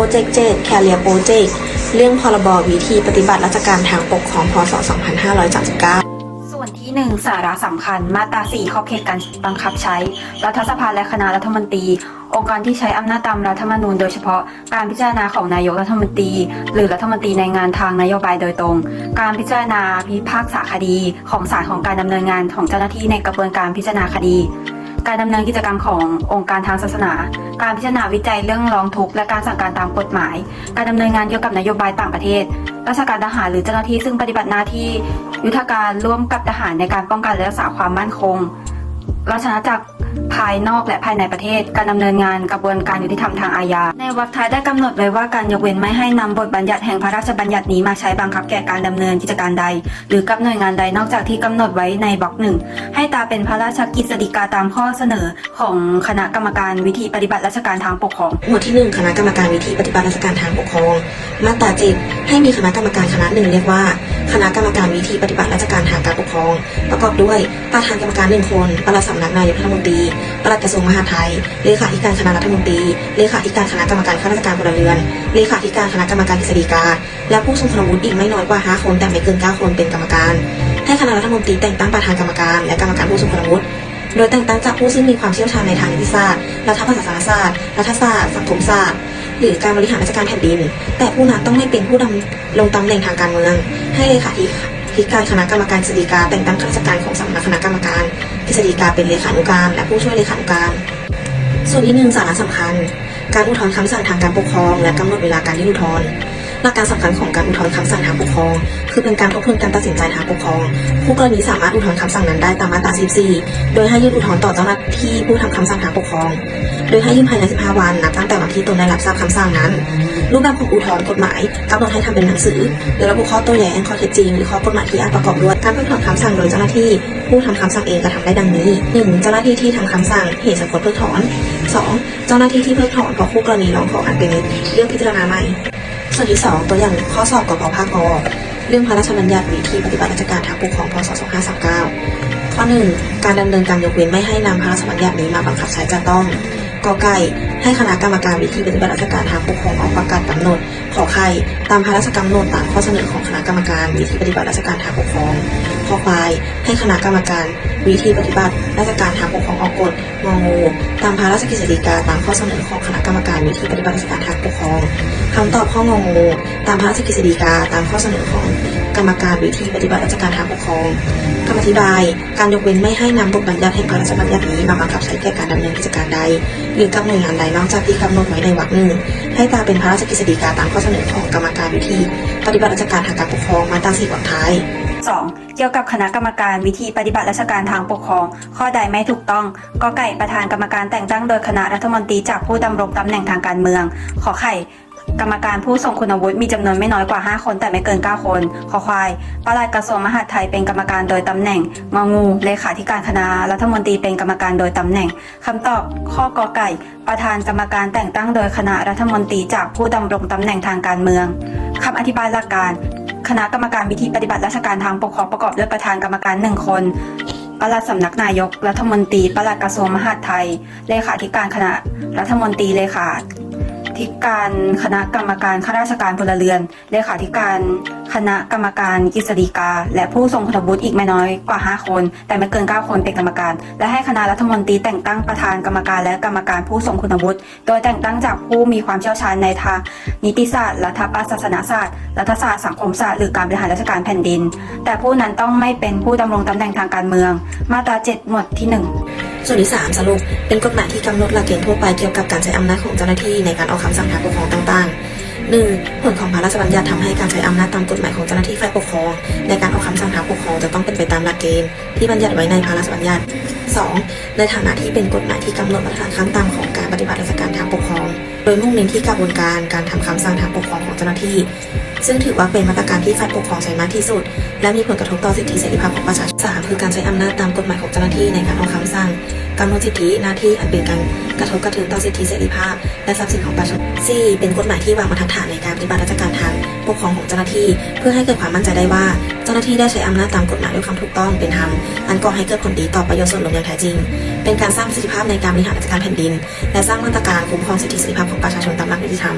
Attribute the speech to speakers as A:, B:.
A: โปรเจกต์7แคเรียโปรเจกต์เรื่องพรบวิธีปฏิบัติราชการทางปกครองพศ 2539
B: ส่วนที่ 1 สาระสำคัญมาตรา 4 ขอบเขตการบังคับใช้ รัฐสภาและคณะรัฐมนตรี องค์กรที่ใช้อำนาจตามรัฐธรรมนูญโดยเฉพาะการพิจารณาของนายกรัฐมนตรี หรือรัฐมนตรีในงานทางนโยบายโดยตรง การพิจารณาพิพากษาคดี ของศาลของการดำเนินงานของเจ้าหน้าที่ในกระบวนการพิจารณาคดี การดำเนินกิจกรรมขององค์การทางศาสนา การพิจารณาวิจัยเรื่องร้องทุกข์และการสั่งการตามกฎหมาย การดำเนินงานเกี่ยวกับนโยบายต่างประเทศ ราชการทหารหรือเจ้าหน้าที่ซึ่งปฏิบัติหน้าที่ ยุทธการร่วมกับทหารในการป้องกันและรักษาความมั่นคง ราชอาณาจักร ภายนอกและภายในประเทศ การดำเนินงานกระบวนการยุติธรรมทางอาญา ในวรรคท้ายได้กำหนดไว้ว่าการยกเว้นไม่ให้นำบทบัญญัติแห่งพระราชบัญญัตินี้มาใช้บังคับแก่การดำเนินกิจการใด หรือกับหน่วยงานใดนอกจากที่กำหนดไว้ในบล็อกหนึ่งให้ตาเป็นพระราชกิจสฎีกาตามข้อเสนอของคณะกรรมการวิธีปฏิบัติราชการทางปกครอง
A: หมวดที่ 1 คณะกรรมการวิธีปฏิบัติราชการทางปกครอง มาตรา7ให้มีคณะกรรมการคณะหนึ่งเรียกว่า คณะกรรมการวิธีปฏิบัติราชการทางการปกครอง ประกอบด้วยประธานกรรมการหนึ่งคนประหลัดสำนักนายกรัฐมนตรีปลัดกระทรวงมหาดไทย เลขาธิการคณะรัฐมนตรี เลขาธิการคณะกรรมการข้าราชการพลเรือน เลขาธิการคณะกรรมการกฤษฎีกา และผู้ทรงคุณวุฒิอีกไม่น้อยกว่า 5 คนแต่ไม่เกิน 9 คนเป็นกรรมการ ให้คณะรัฐมนตรีแต่งตั้งประธานกรรมการและกรรมการผู้ทรงคุณวุฒิโดยแต่งตั้งจากผู้ซึ่งมีความเชี่ยวชาญในทางนิติศาสตร์รัฐประศาสนศาสตร์ รัฐศาสตร์ สังคมศาสตร์ หรือการบริหารราชการแผ่นดิน แต่ผู้นั้นต้องไม่เป็นผู้ดำลงตำแหน่งทางการเมือง ให้เลขาธิการคณะกรรมการกฤษฎีกาแต่งตั้งข้าราชการของสำนักคณะกรรมการ กฤษฎีกาเป็นเลขานุการและผู้ช่วยเลขานุการ ส่วนที่หนึ่งสาระสำคัญ การอุทธรณ์คำสั่งทางการปกครอง และกำหนดเวลาการยื่นอุทธรณ์ หลักการสำคัญของการอุทธรณ์คำสั่งทางปกครอง คือเป็นการทบทวนการตัดสินใจทางปกครอง ผู้กรณีสามารถอุทธรณ์คำสั่งนั้นได้ตามมาตรา 14 โดยให้ยื่นอุทธรณ์ต่อเจ้าหน้าที่ผู้ทำคำสั่งทางปกครอง โดยให้ยื่นภายใน 15 วันนับตั้งแต่วันที่ตนได้รับทราบคำสั่งนั้น รูปแบบของอุทธรณ์กฎหมายกำหนดให้ทำเป็นหนังสือโดยระบุข้อโต้แย้งข้อเท็จจริงหรือข้อกฎหมายที่อาจประกอบด้วยการเพิกถอนคำสั่งโดยเจ้าหน้าที่ผู้ทำคำสั่งเองกระทำได้ดังนี้ 1. เจ้าหน้าที่ที่ทำคำสั่งเหตุสมควรเพิกถอน 2. เจ้าหน้าที่ที่เพิกถอนเพราะคู่กรณีร้องขออันเป็นเรื่องพิจารณาใหม่ ส่วนที่ 2 ตัวอย่างข้อสอบกพภาคอเรื่องพระราชบัญญัติวิธีปฏิบัติราชการทางปกครองพศ2539ข้อ 1 การดำเนินการยกเว้นไม่ให้นำพระราชบัญญัตินี้มาบังคับใช้จะต้องกอไก่ให้คณะกรรมการวิธีปฏิบัติราชการทางปกครองออกประกาศกำหนด ขอไข่ตามพระราชกำหนดตามข้อเสนอของคณะกรรมการวิธีปฏิบัติราชการทางปกครอง ขอควายให้คณะกรรมการวิธีปฏิบัติราชการทางปก พามพระราชกิจสีกาตามข้อเสนอของคณะกรรมการวิธีปฏิบัติราชการทางปกครองคำตอบข้องงงูตามพระราชกิจสีกาตามข้อเสนอของ กรรมการวิธีปฏิบัติราชการทางปกครองคำอธิบาย การยกเว้นไม่ให้นำบทบัญญัติแห่งพระราชบัญญัตินี้มาบังคับใช้แก่การดำเนินกิจการใด หรือกับหน่วยงานใดนอกจากที่กำหนดไว้ในวรรคหนึ่งให้ตามเป็นพระราชกฤษฎีกาตามข้อเสนอของกรรมการวิธีปฏิบัติราชการทางการปกครองมาตราสี่วรรคท้าย
B: 2. เกี่ยวกับคณะกรรมการวิธีปฏิบัติราชการทางปกครอง ข้อใดไม่ถูกต้องกอไก่ประธานกรรมการแต่งตั้งโดยคณะรัฐมนตรีจากผู้ดำรงตำแหน่งทางการเมือง ขอไข่ กรรมการผู้ทรงคุณวุฒิมีจำนวนไม่น้อยกว่า 5 คนแต่ไม่เกิน 9 คน ขอควายปลัดกระทรวงมหาดไทยเป็นกรรมการโดยตำแหน่ง งองู เลขาธิการคณะรัฐมนตรีเป็นกรรมการโดยตำแหน่งคำตอบข้อกอไก่ ประธานกรรมการแต่งตั้งโดยคณะรัฐมนตรีจากผู้ดำรงตำแหน่งทางการเมืองคำอธิบายหลักการคณะกรรมการวิธีปฏิบัติราชการทางปกครองประกอบด้วยประธานกรรมการหนึ่งคนปลัดสำนักนายก รัฐมนตรีปลัดกระทรวงมหาดไทย เลขาธิการคณะ รัฐมนตรีเลขา ธิการคณะกรรมการข้าราชการพลเรือน เลขาธิการคณะกรรมการกฤษฎีกา และผู้ทรงคุณวุฒิอีกไม่น้อยกว่า 5 คน แต่ไม่เกิน 9 คนเป็นกรรมการ และให้คณะรัฐมนตรีแต่งตั้งประธานกรรมการและกรรมการผู้ทรงคุณวุฒิ โดยแต่งตั้งจากผู้มีความเชี่ยวชาญในทางนิติศาสตร์รัฐประศาสนศาสตร์ รัฐศาสตร์สังคมศาสตร์หรือการบริหารราชการแผ่นดิน แต่ผู้นั้นต้องไม่เป็นผู้ดำรงตำแหน่งทางการเมือง มาตรา 7 หมวดที่ 1
A: ส่วนที่ 3 สรุปเป็นกฎหมายที่กำหนดหลักเกณฑ์ทั่วไปเกี่ยวกับการใช้อำนาจของเจ้าหน้าที่ในการออกคำสั่งทางปกครองต่างๆ 1. ผลของพระราชบัญญัติทำให้การใช้อำนาจตามกฎหมายของเจ้าหน้าที่ฝ่ายปกครอง ในการออกคำสั่งทางปกครองจะต้องเป็นไปตามหลักเกณฑ์ที่บัญญัติไว้ในพระราชบัญญัติ 2. ในฐานะที่เป็นกฎหมายที่กำหนดมาตรฐานขั้นต่ำของการปฏิบัติราชการทางปกครอง โดยมุ่งเน้นที่กระบวนการการทำคำสั่งทางปกครองของเจ้าหน้าที่ ซึ่งถือว่าเป็นมาตรการที่ฝ่ายปกครองใช้มากที่สุด และมีผลกระทบต่อสิทธิเสรีภาพของประชาชนสามคือการใช้อำนาจตามกฎหมายของเจ้าหน้าที่ในการออกคำสั่งกำหนดสิทธิหน้าที่อันเป็นการกระทบกระเทือนต่อสิทธิเสรีภาพ และทรัพย์สินของประชาชนสี่เป็นกฎหมายที่วางบรรทัดฐานในการปฏิบัติราชการทางปกครองของเจ้าหน้าที่ เพื่อให้เกิดความมั่นใจได้ว่า เจ้าหน้าที่ได้ใช้อำนาจตามกฎหมายด้วยความถูกต้องเป็นธรรม อันก่อให้เกิดผลดีต่อประโยชน์ส่วนรวมอย่างแท้จริง เป็นการสร้างประสิทธิภาพในการบริหารราชการแผ่นดิน และสร้างมาตรการคุ้มครองสิทธิเสรีภาพของประชาชนตามหลักนิติธรรม